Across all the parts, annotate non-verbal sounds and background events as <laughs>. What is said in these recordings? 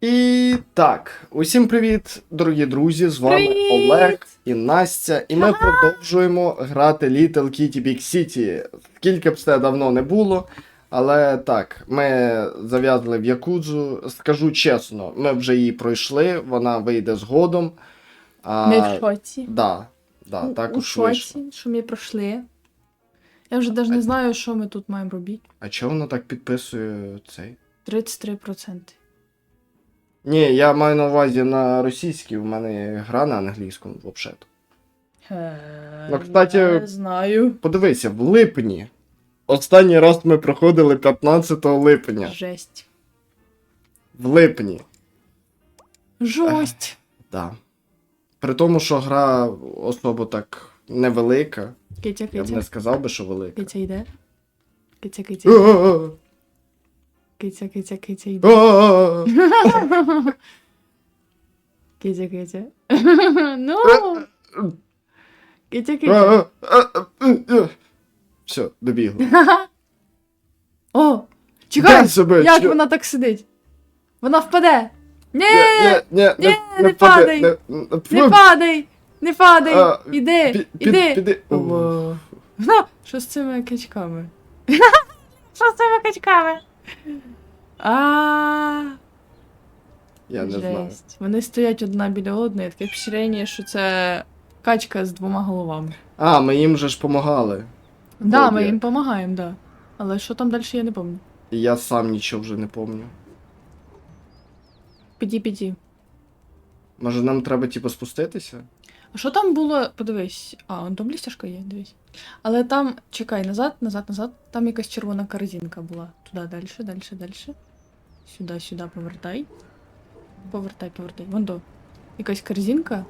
І так, усім привіт, дорогі друзі! З вами Привіт! Олег і Настя, і ми продовжуємо грати Little Kitty Big City. Скільки б це давно не було. Але так, ми зав'язали в Якудзу. Скажу чесно, ми вже її пройшли, вона вийде згодом. А, Ми в шоці. Да, да, У- так у уж вийшло. шоці, що ми пройшли. Я вже навіть не знаю, що ми тут маємо робити. А чого воно так підписує цей? 33%. Ні, я маю на увазі на російській, у мене гра на англійському взагалі. Ну, кстати- не знаю. Подивися, в липні. Останній раз ми проходили 15 липня. Жесть. В липні. Жость. Да. При тому, що гра особо так невелика. Китя, Я б не сказав би, що велика. Китя йде. Китя, китя. Китя, китя йде. А-а-а. Китя, китя. <laughs> Ну. Китя. А-а-а. Все, добігли. О! Чекай! себе, Як вона так сидить? Вона впаде! Ні! Ні, ні, Ні, не, не падай. не- падай! Не падай! А, Іди! Іди! піди. Що з цими качками? Що з цими качками? А, Я не знаю. жесть. Вони стоять одна біля одної, таке впечатлення, що це качка з двома головами. А, ми їм же ж помагали. Да, Вроді. ми їм допомагаємо, да. Але що там далі, я не пам'ятаю. І я сам нічого вже не пам'ятаю. Піді, піді. Може нам треба типу спуститися? А що там було? Подивись. А, он там блістяшка є, дивись. Але там, чекай, назад, назад, назад. Там якась червона корзинка була. Туди, далі, далі, далі. Сюди, сюди повертай. Повертай, повертай. Вон до. Якась корзинка.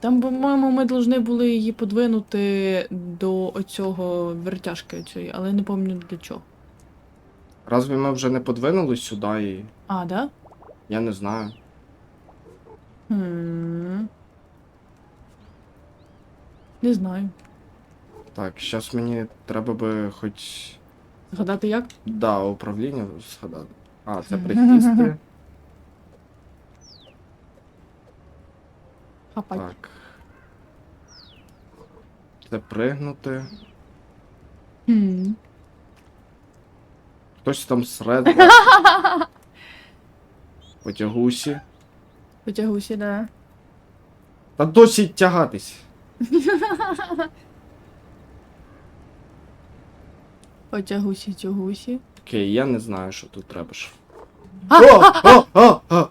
Там, по-моєму, ми повинні були її подвинути до оцього вертяшки оцієї, але не пам'ятаю для чого. Разве ми вже не подвинулись сюди і. А, да? Я не знаю. Хм. Не знаю. Так, зараз мені треба би хоч. Згадати як? Да, управління згадати. А, це присісти. Хапать. Так. Це пригнути. Хм. Хтось там <laughs> серед. Потягусі. Потягуся, да. Та досить тягатись. Потягусі, тягусі. Окей, я не знаю, що тут треба ж. О! О! О! О!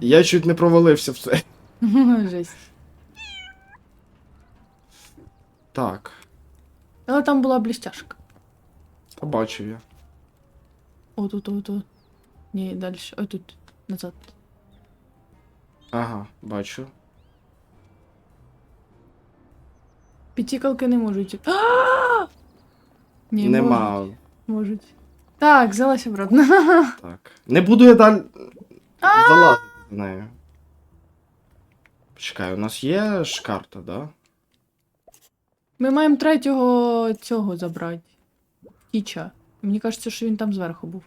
Я чуть не провалився в це. <laughs> Жесть. Так, Але там була блістяшка. побачив я. Отут, отут. Ні, далі. Ой тут. Назад. Ага, бачу. Підтікалки не можуть. А! <gasps> Ні, Нема. Можуть. можуть. Так, взялася обратно. <laughs> Так. Не буду я далі залазити з нею. Почекай, у нас є ж карта, да? Ми маємо третього цього забрати. Тіча. Мені кажеться, що він там зверху був.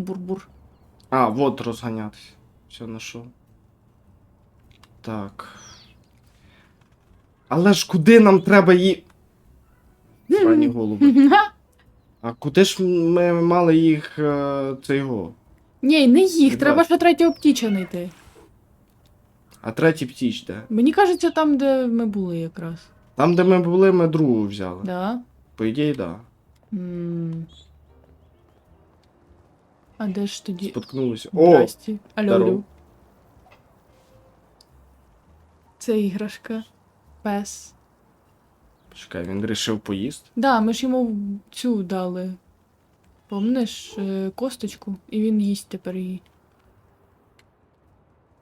Бур-бур. А, вот розганятися. Все знайшов. Так. Але ж куди нам треба її. Срані голуби. <laughs> А куди ж ми мали їх е, цього? Ні, не їх, Не треба бачу. ще третього птіча знайти. А третій птіч де? Мені кажеться, там, де ми були якраз. Там, де ми були, ми другу взяли. Да? По ідеї, да. М. А де ж тоді? Споткнулися. О! Здрасті. Алло, здоров. алло. Це іграшка. Пес. Чекай, він вирішив поїсти. Да, ми ж йому цю дали. Помниш е, косточку, і він їсть тепер її.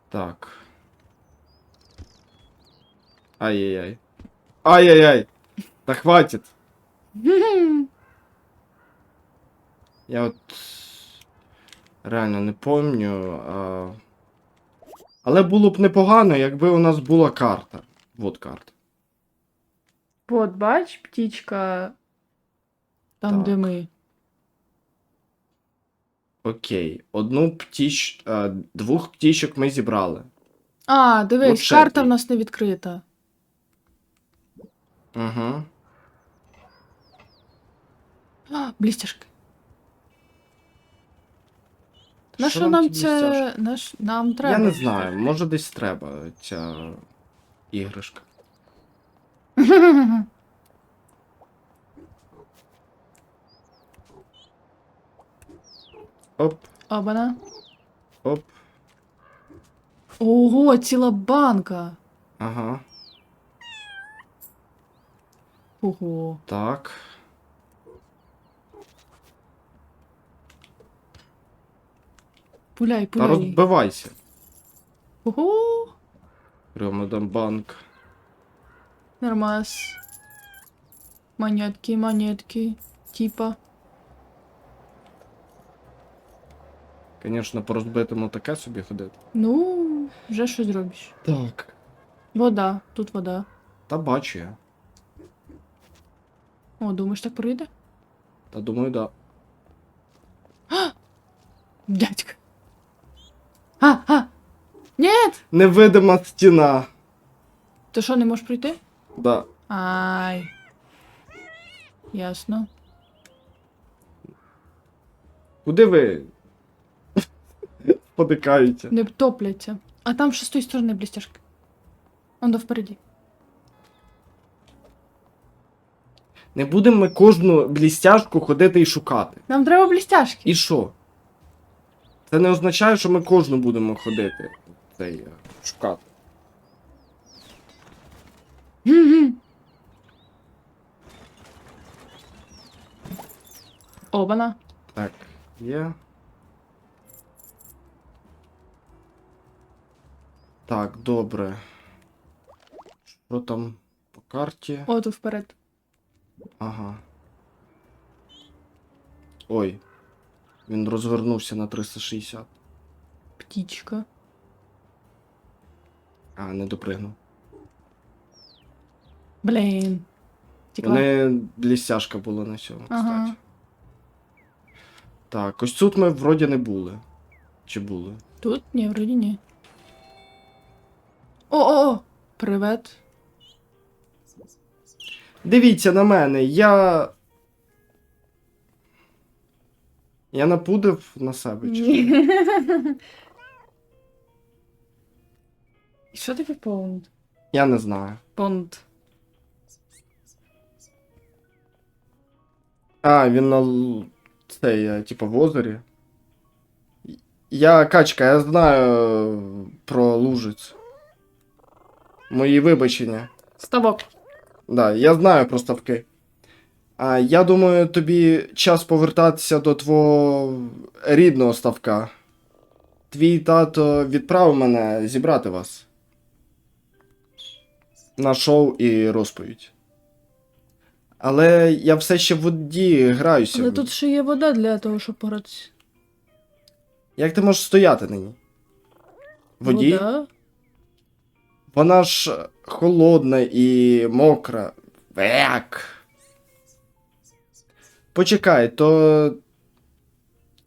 Так. Ай-яй-яй. Ай-яй-яй. Та хватит. <laughs> Я от реально не помню. А... Але було б непогано, якби у нас була карта. Вот карта. Вот, бач, птічка. Там, Так. де ми. Окей. Одну птіч. е, Двох птічок ми зібрали. А, дивись, От карта в нас не відкрита. Угу. А, блістяшки. На Що нам ті це. На ш- Нам треба. Я не знаю, може десь треба ця іграшка. <laughs> Оп, Обана. оп. Ого, ціла банка. Ага. Ого. Так. Пуляй, Та пуляй. розбивайся. Ого. Прямо банк. Нормас. Монетки, монетки. Типа. Звісно, по розбитому таке собі ходити. Ну, вже що зробиш. Так. Вода, тут вода. Та бачу я. О, думаєш, так пройде? Та думаю, да. <gasps> Дядька. А, а! Нет! Невидима стіна. Ти що, не можеш пройти? Да. Ай. Ясно. Куди ви? <laughs> Подикаєте. Не топляться. А там ще з тої сторони блістяшки. Он до впереді. Не будемо ми кожну блістяшку ходити і шукати. Нам треба блістяшки. І що? Це не означає, що ми кожну будемо ходити. Цей е, шукати. Обана. Так, є. Так, добре. Що там по карті? О, тут вперед. Ага. Ой. Він розвернувся на 360. Птічка. А, не допригнув. Блін. Тікла. Вони блістяшка була на цьому, кстати. Ага. Так, ось тут ми вроді не були. Чи були? Тут? Ні, вроді ні. О-о-о! Привет. Дивіться на мене, я. Я напудив на себе, чи що? Що таке поунд? Я не знаю. Понд. А, він на л- цей, е, типу, в озері. Я качка, я знаю про лужиць. Мої вибачення. Ставок. Да, я знаю про ставки. А я думаю, тобі час повертатися до твого рідного ставка. Твій тато відправив мене зібрати вас. На шоу і розповідь. Але я все ще в воді граюся. Але тут ще є вода для того, щоб погратися. Як ти можеш стояти на ній? Воді? Вода? Вона ж холодна і мокра. Век. Почекай, то.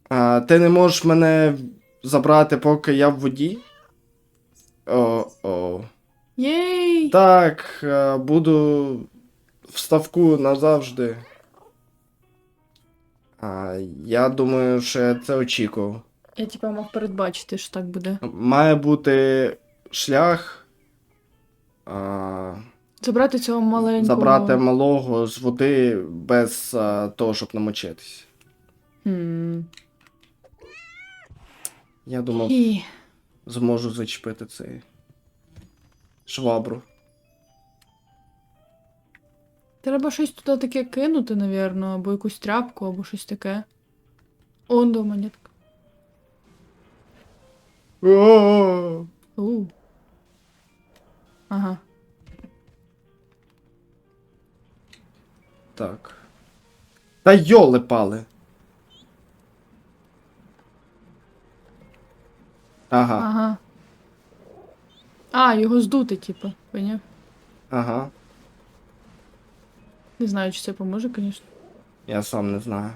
А, ти не можеш мене забрати, поки я в воді? О-о. Єй! Так, е, буду в ставку назавжди. А, я думаю, що я це очікував. Я типа мав передбачити, що так буде. Має бути шлях. А, Забрати цього маленького. забрати малого з води без а, того, щоб намочитись. Хм. Я думав, І... зможу зачепити цей швабру. Треба щось туди таке кинути, навірно, або якусь тряпку, або щось таке. Он до монетка. Ага. Так. Та йоли пали. Ага, Ага. А, його здути, типу, поняв? ага. Не знаю, чи це поможе, звісно. Я сам не знаю.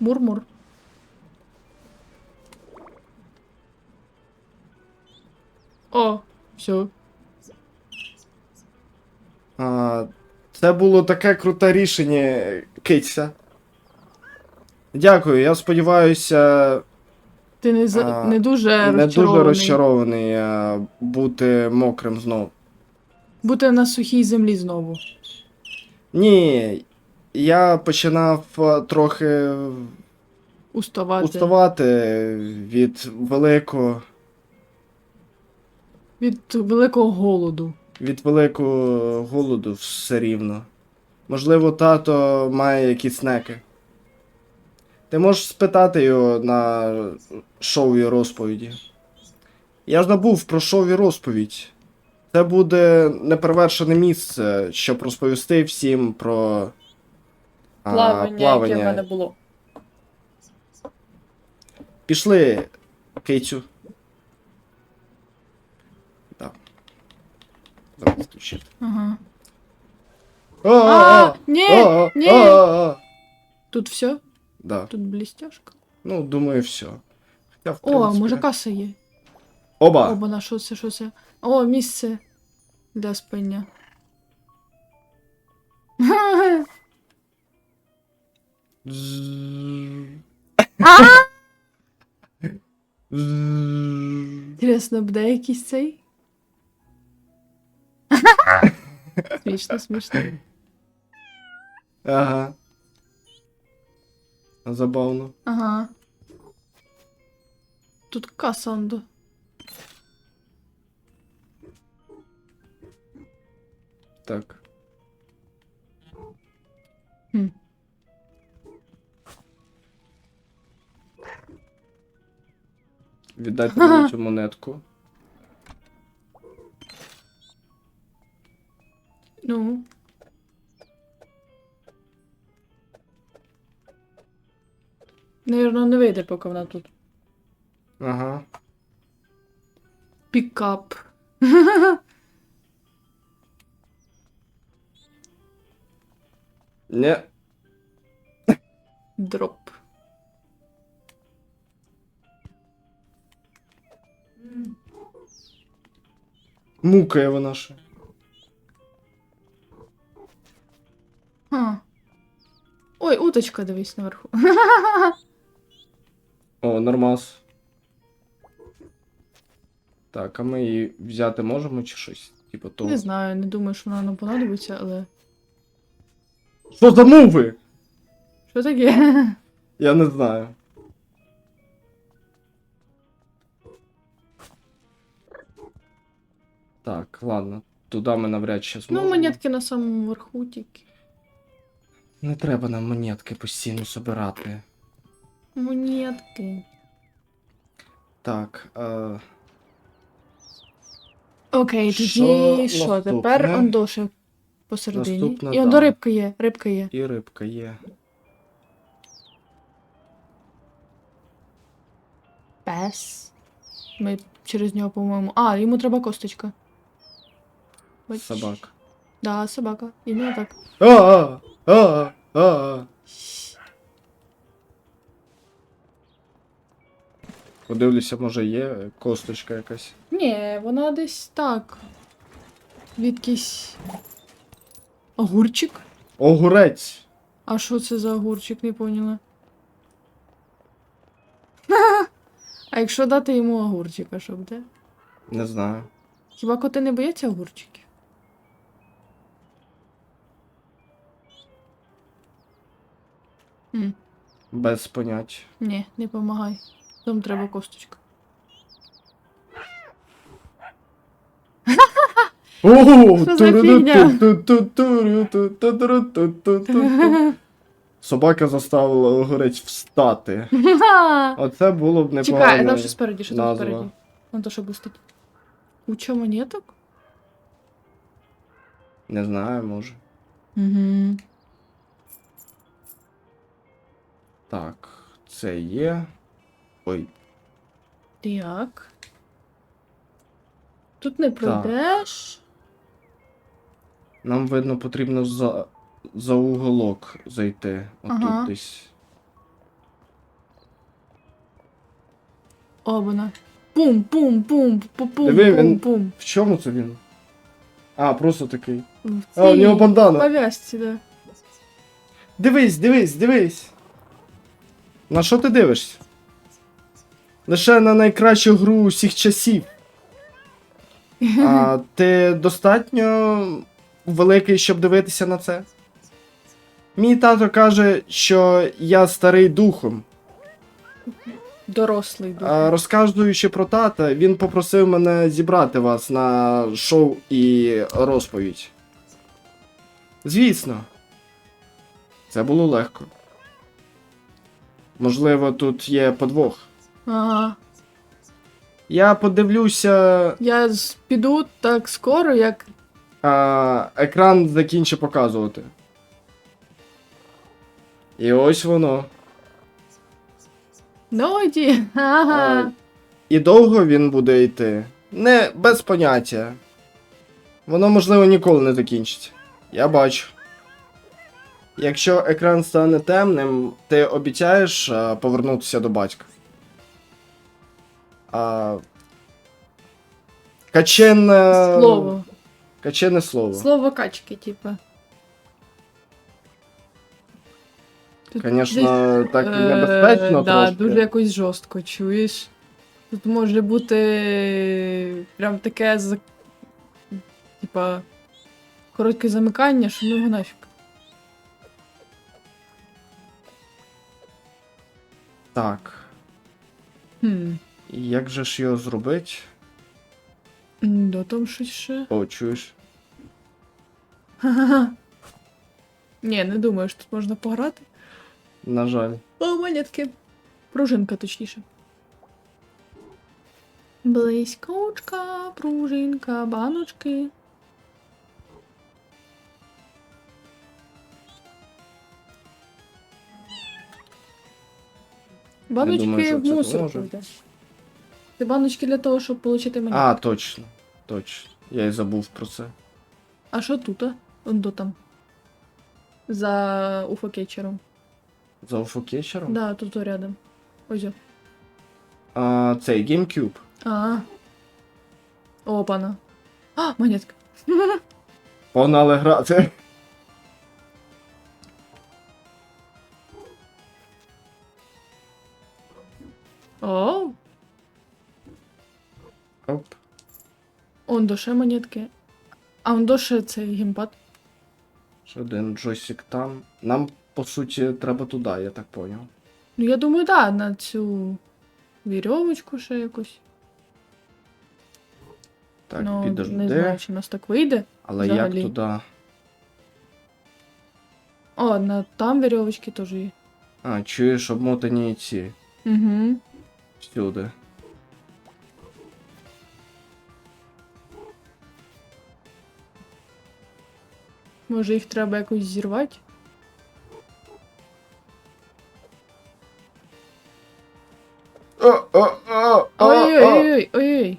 Мур-мур. О, все. А, це було таке круте рішення, Киця. Дякую, я сподіваюся, Ти не, за... А, не дуже не дуже розчарований. розчарований а, бути мокрим знову. Бути на сухій землі знову. Ні, я починав а, трохи Уставати. уставати від великого, Від великого голоду. Від великого голоду все рівно. Можливо, тато має якісь снеки. Ти можеш спитати його на шоу і розповіді. Я ж набув про шоу і розповідь. Це буде неперевершене місце, щоб розповісти всім про а, плавання. було. Пішли, Кицю. Так. Зараз включити. Ага. А, А, ні, а, ні. а, а. Тут все? Да. Тут блістяшка. Ну, думаю, все. Хоча, в О, принципі- може каса є. Оба! Оба на що це, що це? О, місце для спання. <laughs> Зззз. Зззз. Інтересно, буде якийсь цей? Смішно, смішно. Ага. Забавно. Ага. Тут каса ондо. Так. Хм. Віддайте <laughs> мені цю монетку. Ну. Наверно, не вийде, поки вона тут. Ага. Пікап. Не. Дроп. Мукає вона ще. Ой, уточка, дивись наверху. О, нормас. Так, а ми її взяти можемо чи щось? Типу того. Не знаю, не думаю, що вона нам понадобиться, але. Що за муви? Що таке? Я не знаю. Так, ладно. Туди ми навряд чи зможемо. Ну, монетки на самому верху тільки. Не треба нам монетки постійно собирати. Монетки. Так. Е... Окей, тоді що? наступне? Тепер ондоше посередині. Наступне, І ондо да. рибка є, рибка є. І рибка є. Пес. Ми через нього, по-моєму. А, йому треба косточка. Бач. Собак. Да, собака. Іменно так. А, а, а. Подивлюся, може є косточка якась. Ні, вона десь так. Відкись. Огурчик? Огурець! А що це за огурчик, не поняла. <laughs> А якщо дати йому огурчика, що буде? Не знаю. Хіба коти не бояться огурчиків? М, Без понять. ні, не помагай. Там треба косточка. Що за фігня? Ту-ру-ту-ту-ту-ту-ру-ту-ту-ту-ту. Собака заставила огурець встати. Оце було б непогано. Чекай, там що спереді, що там назва. спереді. Вон то, що блистить. Куча монеток? Не знаю, може. Угу. Так, це є. Ой, Так. Тут не пройдеш. Нам видно, потрібно за, за уголок зайти. Отут Ага. десь. О, вона. Пум, пум, пум, пум, пум, Диви, пум, він- пум. В чому це він? А, просто такий. В А, у нього бандана. Пов'язці, да. Дивись, дивись, дивись. На що ти дивишся? Лише на найкращу гру усіх часів. А <laughs> ти достатньо великий, щоб дивитися на це? Мій тато каже, що я старий духом. Дорослий дуже. А розказуючи про тата, він попросив мене зібрати вас на шоу і розповідь. Звісно, це було легко. Можливо, тут є подвох. Ага. Я подивлюся, Я з- піду так скоро, як. а екран закінчить показувати. І ось воно. Ноді. Ага. А, І довго він буде йти? Не без поняття. Воно, можливо, ніколи не закінчиться. Я бачу. Якщо екран стане темним, ти обіцяєш а, повернутися до батька. А... Качене... Слово. Качене слово. Слово качки, типа. Тут Звісно, десь, так е, небезпечно да, трошки. дуже якось жорстко, чуєш. Тут може бути прям таке за... Типа. Коротке замикання, що ну його нафіг. Так. Хм. І як же ж його зробити? Да там щось ще. О, чуєш? Ха-ха-ха. Ні, не думаю, що тут можна пограти. На жаль. О, монетки. Пружинка, точніше. Блискучка, пружинка, баночки. Баночки думаю, що в це мусор поможе. Це баночки для того, щоб отримати монетки. А, точно. Точно. Я й забув про це. А що тут? а? Он до там. За уфокетчером. За уфокетчером? Да, тут рядом. Ось. о. А, цей GameCube. А. Опана. А, монетка. <laughs> Погнали грати. Оп. он до ще монетки. А он до ще цей геймпад. Ще один джойстик там. Нам, по суті, треба туди, я так поняв. Ну, я думаю, да, на цю вірьовочку ще якусь. Так, ну, не підожди. знаю, чи нас так вийде. Але взагалі. як туди? О, на там вірьовочки теж є. А, чуєш обмотані ці Угу. всюди. Може їх треба якось зірвати? Ой-ой-ой, ой-ой.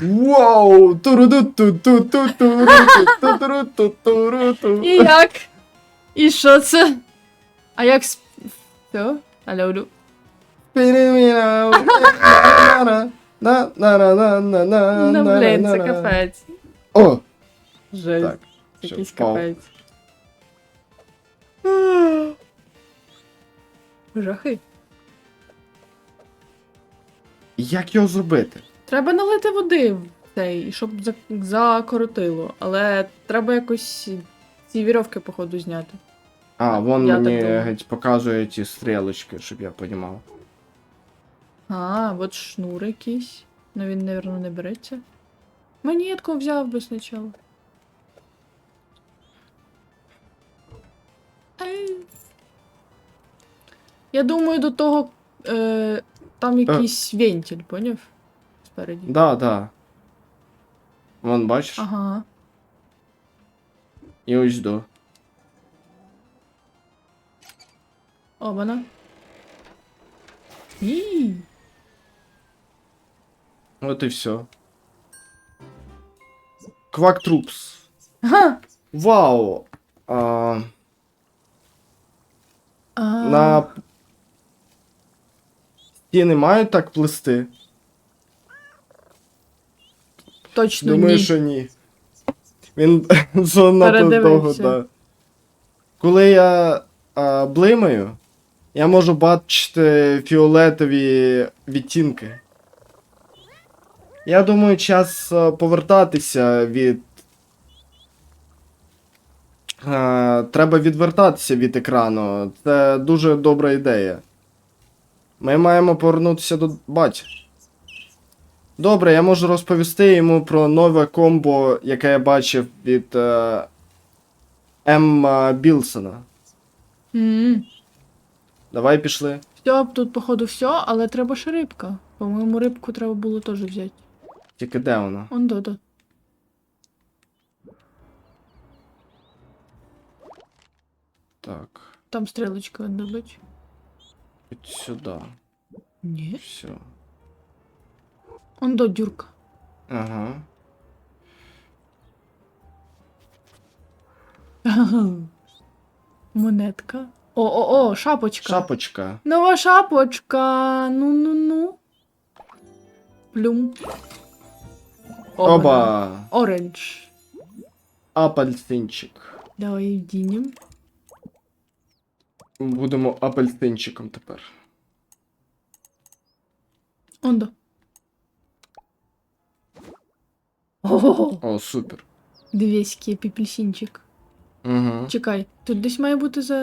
Вау! І як? І що це? А як с... Все? Алло, <laughs> алло. Ну, блін, це капець. О! Жесть. Так, все, Якийсь впав. капець. Жахи. Як його зробити? Треба налити води в цей, і щоб за- закоротило. Але треба якось ці вірьовки, походу, зняти. А, вон Я так мені думаю. геть показує ті стрілочки, щоб я понімав. А, от шнур якийсь. Ну він, напевно, не береться. Монетку би спочатку. Ей. Я думаю, до того е, там якийсь вентиль, поняв? Спереді. Да, да. Вон, бачиш? Ага. І ось до. О, вона. І. От і все. Квак Трупс. Ага. Вау! А, А, на стіни мають так плисти? Точно Думаю, ні. що ні. Він <laughs> занадто довго, да. Коли я а, блимаю, я можу бачити фіолетові відтінки. Я думаю, час повертатися від. А, треба відвертатися від екрану. Це дуже добра ідея. Ми маємо повернутися до баті. Добре, я можу розповісти йому про нове комбо, яке я бачив від е, Емма Білсона. М. Давай пішли. Все, тут, походу, все, але треба ще рибка. По-моєму, рибку треба було теж взяти. Тільки де вона? Он до Так. Там стрілочка добить. От сюди. Ні. Все. Он до дюрка. Ага. Монетка. О-о-о, шапочка. Шапочка. Нова шапочка. Ну-ну-ну. Плюм. Оба! Оранж. Апельсинчик. Давай вдінем. Будемо апельсинчиком тепер. Ондо. Ого, О, супер. який піпельсинчик. Угу. Чекай, тут десь має бути за.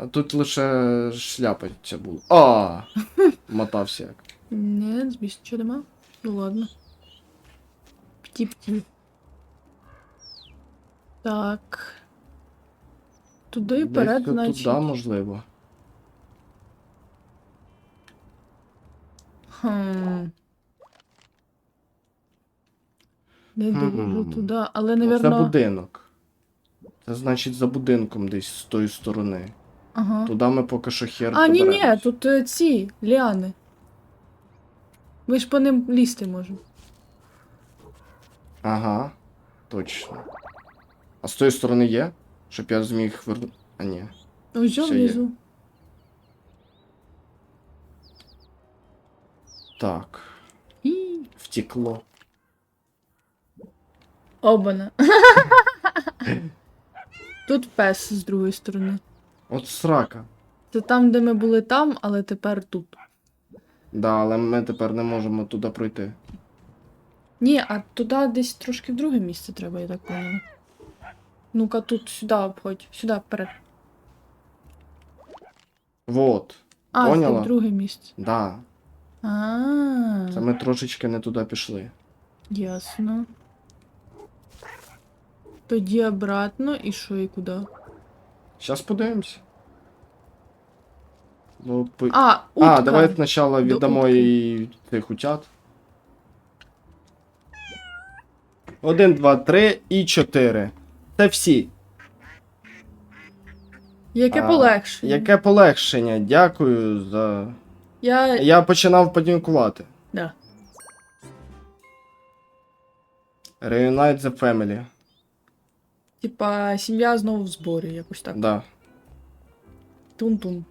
А тут лише шляпа ця була. А! <laughs> Мотався як. Не, збіс, нічого нема. Ну ладно. Пті-пті. Так. Туди вперед, Десь значить. туди, можливо. Хм. Не Мгм. туди, але, Це навірно. будинок. Це значить за будинком десь з тої сторони. Ага. Туди ми поки що хер А, ні, ні, доберемось. тут е, ці ліани. Ми ж по ним лізти можемо. Ага, точно. А з тої сторони є? Щоб я зміг вернути. А ні. Ось що внизу. Так, І... втекло. Обана. Тут пес з другої сторони. От срака. Це там, де ми були там, але тепер тут. Да, але ми тепер не можемо туди пройти. Ні, а туди десь трошки в друге місце треба, я так поняла. Ну-ка тут сюди обходь. Сюди вперед. Вот. А, Поняла? це в друге місце. Да. А, Це ми трошечки не туди пішли. ясно. Тоді обратно і що і куди? Зараз подивимося. Ну, пи... А, утка. А, давай спочатку віддамо утки. їй цих утят. Один, два, три і чотири. Це всі. Яке А, полегшення. Яке полегшення. Дякую за. Я... Я починав панікувати. Да. Reunite the family. Типа, сім'я знову в зборі, якось так. Да. Тун-тун.